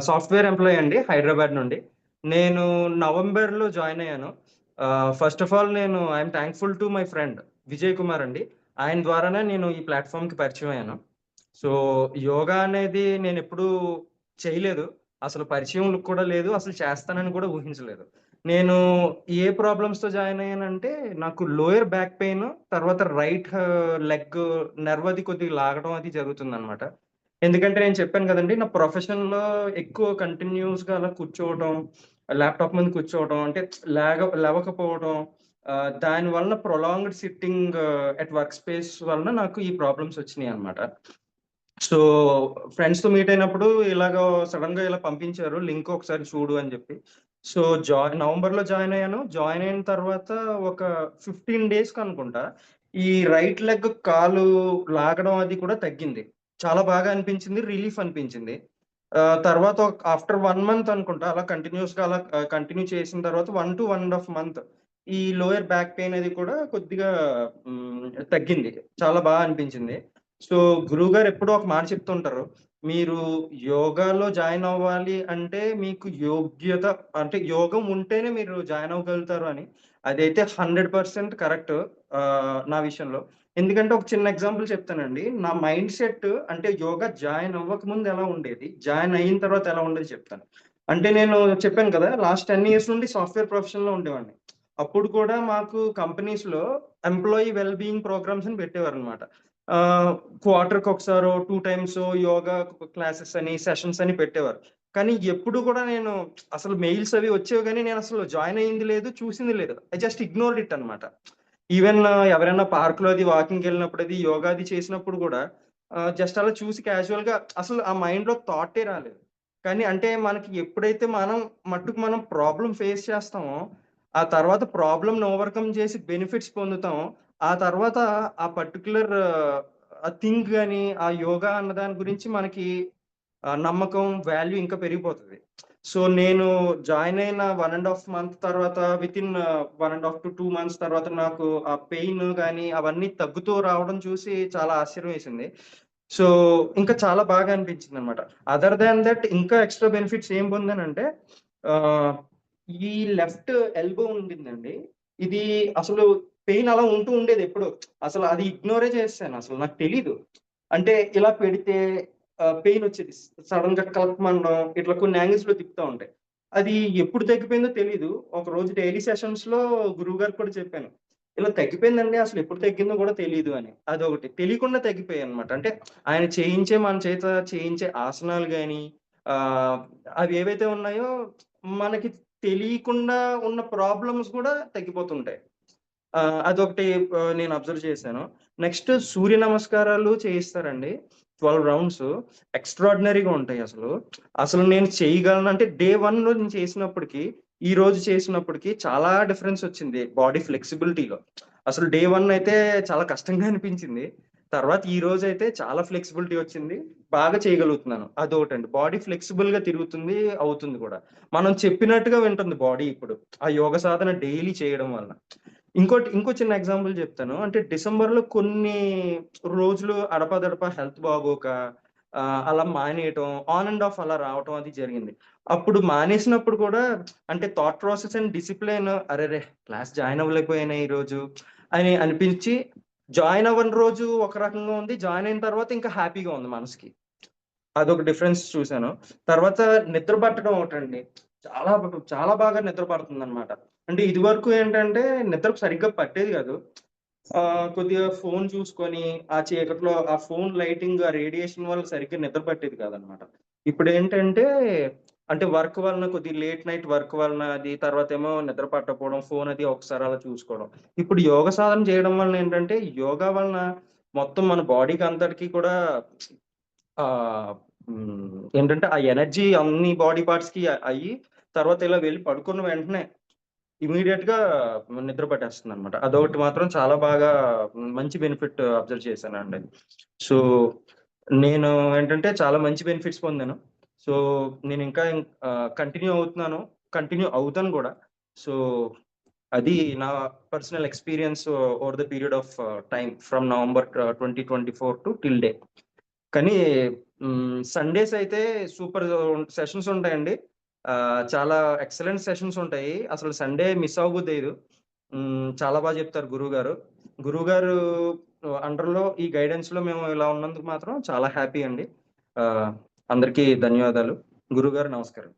Software employee అండి హైదరాబాద్ నుండి. నేను నవంబర్‌లో జాయిన్ అయ్యాను. ఫస్ట్ ఆఫ్ ఆల్ నేను I'm thankful to my friend Vijay Kumar అండి. ఆయన ద్వారానే నేను ఈ ప్లాట్ఫామ్కి పరిచయం అయ్యాను. సో, యోగా అనేది నేను ఎప్పుడూ చేయలేదు. అసలు పరిచయం కూడా లేదు. అసలు చేస్తానని కూడా ఊహించలేదు. నేను ఏ ప్రాబ్లమ్స్‌తో జాయిన్ అయ్యానంటే, నాకు లోయర్ బ్యాక్ పెయిన్, తర్వాత రైట్ లెగ్ నెర్వ్ అది కొద్దిగా లాగడం అది జరుగుతుందనమాట. ఎందుకంటే నేను చెప్పాను కదండీ! నా ప్రొఫెషన్‌లో ఎక్కువ కంటిన్యూస్గా అలా కూర్చోవడం, ల్యాప్‌టాప్ ముందు కూర్చోవడం అంటే లేగ లేవకపోవడం దాని వలన prolonged sitting at work space వలన నాకు ఈ ప్రాబ్లమ్స్ వచ్చినాయి అనమాట సో, ఫ్రెండ్స్‌తో మీట్ అయినప్పుడు ఇలాగ సడెన్‌గా ఇలా పంపించారు. లింక్ ఒకసారి చూడు అని చెప్పి. సో, జాయిన్ నవంబర్‌లో జాయిన్ అయ్యాను. జాయిన్ అయిన తర్వాత ఒక 15 డేస్‌కి అనుకుంటా, ఈ రైట్ లెగ్ కాలు లాగడం అది కూడా తగ్గింది. చాలా బాగా అనిపించింది. రిలీఫ్ అనిపించింది. తర్వాత ఆఫ్టర్ వన్ మంత్ అనుకుంటా అలా కంటిన్యూయస్‌గా అలా కంటిన్యూ చేసిన తర్వాత 1-1 ½ మంత్ ఈ లోయర్ బ్యాక్ పెయిన్ అది కూడా కొద్దిగా తగ్గింది. చాలా బాగా అనిపించింది. సో, గురువుగారు ఎప్పుడూ ఒక మాట చెప్తుంటారు. మీరు యోగాలో జాయిన్ అవ్వాలి అంటే మీకు యోగ్యత అంటే యోగం ఉంటేనే మీరు జాయిన్ అవ్వగలుగుతారు అని. అదైతే 100% కరెక్ట్ నా విషయంలో. ఎందుకంటే ఒక చిన్న ఎగ్జాంపుల్ చెప్తానండి. నా మైండ్ సెట్ అంటే యోగా జాయిన్ అవ్వకముందు ఎలా ఉండేది, జాయిన్ అయిన తర్వాత ఎలా ఉండేది చెప్తాను. అంటే నేను చెప్పాను కదా! లాస్ట్ 10 ఇయర్స్ నుండి సాఫ్ట్‌వేర్ ప్రొఫెషన్‌లో ఉండేవాడిని. అప్పుడు కూడా మాకు కంపెనీస్లో ఎంప్లాయీ వెల్ బీయింగ్ ప్రోగ్రామ్స్ అని పెట్టేవారనమాట. అనమాట క్వార్టర్‌కి ఒకసారో, టూ టైమ్స్ యోగా క్లాసెస్ అని, సెషన్స్ అని పెట్టేవారు. కానీ ఎప్పుడు కూడా నేను అసలు మెయిల్స్ అవి వచ్చేవి కానీ నేను అసలు జాయిన్ అయ్యింది లేదు, చూసింది లేదు. ఐ జస్ట్ ఇగ్నోర్డ్ ఇట్ అనమాట. ఈవెన్ ఎవరైనా పార్క్‌లో అది వాకింగ్‌కెళ్ళినప్పుడు అది యోగా అది చేసినప్పుడు కూడా జస్ట్ అలా చూసి క్యాజువల్‌గా అసలు ఆ మైండ్‌లో థాటే రాలేదు. కానీ అంటే మనకి ఎప్పుడైతే మనం మట్టుకు మనం ప్రాబ్లం ఫేస్ చేస్తామో, ఆ తర్వాత ప్రాబ్లమ్‌ని ఓవర్‌కమ్ చేసి బెనిఫిట్స్ పొందుతాం. ఆ తర్వాత ఆ పర్టికులర్ ఆ థింగ్ కానీ ఆ యోగా అన్న దాని గురించి మనకి నమ్మకం, వాల్యూ ఇంకా పెరిగిపోతుంది. సో, నేను జాయిన్ అయిన వన్ అండ్ హాఫ్ మంత్ తర్వాత వితిన్ 1 ½ 2 మంత్స్ తర్వాత నాకు ఆ పెయిన్ కానీ అవన్నీ తగ్గుతూ రావడం చూసి చాలా ఆశ్చర్యం వేసింది. సో, ఇంకా చాలా బాగా అనిపించింది అనమాట అదర్ దాన్ దట్ ఇంకా ఎక్స్‌ట్రా బెనిఫిట్స్ ఏం పొందానంటే ఈ లెఫ్ట్ ఎల్బో ఉండిందండి. ఇది అసలు పెయిన్ అలా ఉంటూ ఉండేది ఎప్పుడో. అసలు అది ఇగ్నోరే చేస్తాను అసలు నాకు తెలీదు. అంటే ఇలా పెడితే పెయిన్ వచ్చేది. సడన్గా కలపమండం ఇట్లా కొన్ని యాంగిల్స్‌లో తిప్పుతా ఉంటాయి. అది ఎప్పుడు తగ్గిపోయిందో తెలీదు. ఒకరోజు డైలీ సెషన్స్లో గురువు గారు కూడా చెప్పాను. ఇలా తగ్గిపోయిందండి అసలు ఎప్పుడు తగ్గిందో కూడా తెలియదు అని. అదొకటి. తెలియకుండా తగ్గిపోయాయి అనమాట అంటే ఆయన చేయించే మన చేత చేయించే ఆసనాలు కానీ అవి ఏవైతే ఉన్నాయో మనకి తెలియకుండా ఉన్న ప్రాబ్లమ్స్ కూడా తగ్గిపోతుంటాయి. అదొకటి నేను అబ్జర్వ్ చేశాను. నెక్స్ట్ సూర్య నమస్కారాలు చేయిస్తారండి. 12 రౌండ్స్ ఎక్స్ట్రాడినరీగా ఉంటాయి అసలు. అసలు నేను చేయగలను అంటే డే వన్లో నేను చేసినప్పటికీ ఈ రోజు చేసినప్పటికీ చాలా డిఫరెన్స్ వచ్చింది బాడీ ఫ్లెక్సిబిలిటీలో. అసలు డే వన్ అయితే చాలా కష్టంగా అనిపించింది. తర్వాత ఈ రోజు అయితే చాలా ఫ్లెక్సిబిలిటీ వచ్చింది. బాగా చేయగలుగుతున్నాను. అదొకటండి. బాడీ ఫ్లెక్సిబుల్గా తిరుగుతుంది, అవుతుంది కూడా. మనం చెప్పినట్టుగా వింటుంది బాడీ ఇప్పుడు. ఆ యోగ సాధన డైలీ చేయడం వలన. ఇంకోటి ఇంకో చిన్న ఎగ్జాంపుల్ చెప్తాను. అంటే డిసెంబర్లో కొన్ని రోజులు అడపాదడపా హెల్త్ బాగోక అలా మానేయటం, ఆన్ అండ్ ఆఫ్ అలా రావటం అది జరిగింది. అప్పుడు మానేసినప్పుడు కూడా అంటే థాట్ ప్రాసెస్ అండ్ డిసిప్లిన్ అరెరే! క్లాస్ జాయిన్ అవ్వలేకపోయిన ఈ రోజు అని అనిపించి జాయిన్ అవ్వని రోజు ఒక రకంగా ఉంది. జాయిన్ అయిన తర్వాత ఇంకా హ్యాపీగా ఉంది మనసుకి. అదొక డిఫరెన్స్ చూశాను తర్వాత నిద్ర పట్టడం ఒకటండి. చాలా చాలా బాగా నిద్ర పడుతుంది అనమాట అంటే ఇదివరకు ఏంటంటే నిద్ర సరిగ్గా పట్టేది కాదు. ఆ కొద్దిగా ఫోన్ చూసుకొని, ఆ చీకట్లో ఆ ఫోన్ లైటింగ్, ఆ రేడియేషన్ వల్ల సరిగ్గా నిద్ర పట్టేది కాదనమాట. ఇప్పుడేంటంటే అంటే వర్క్ వలన కొద్దిగా లేట్ నైట్ వర్క్ వలన అది తర్వాత ఏమో నిద్ర పట్టకపోవడం, ఫోన్ అది ఒకసారి అలా చూసుకోవడం. ఇప్పుడు యోగ సాధన చేయడం వలన ఏంటంటే, యోగా వలన మొత్తం మన బాడీకి అంతటికి కూడా ఆ ఏంటంటే ఆ ఎనర్జీ అన్ని బాడీ పార్ట్స్కి అయ్యి తర్వాత ఇలా వెళ్ళి పడుకున్న వెంటనే ఇమ్మీడియేట్‌గా నిద్ర పట్టేస్తుంది అనమాట అదొకటి మాత్రం చాలా బాగా మంచి బెనిఫిట్ అబ్జర్వ్ చేశానండి. సో, నేను ఏంటంటే చాలా మంచి బెనిఫిట్స్ పొందాను. సో, నేను ఇంకా కంటిన్యూ అవుతున్నాను. కంటిన్యూ అవుతాను కూడా సో, అది నా personal experience over the period of time from November twenty twenty four to till day. కానీ సండేస్ అయితే సూపర్ సెషన్స్ ఉంటాయండి. చాలా ఎక్సలెంట్ సెషన్స్ ఉంటాయి. అసలు సండే మిస్ అవ్వబుద్దెయ్యదు. చాలా బాగా చెప్తారు గురువు గారు గురువు గారు అండర్‌లో ఈ గైడెన్స్‌లో మేము ఇలా ఉన్నందుకు మాత్రం చాలా హ్యాపీ అండి. అందరికీ ధన్యవాదాలు. గురుగారు నమస్కారం.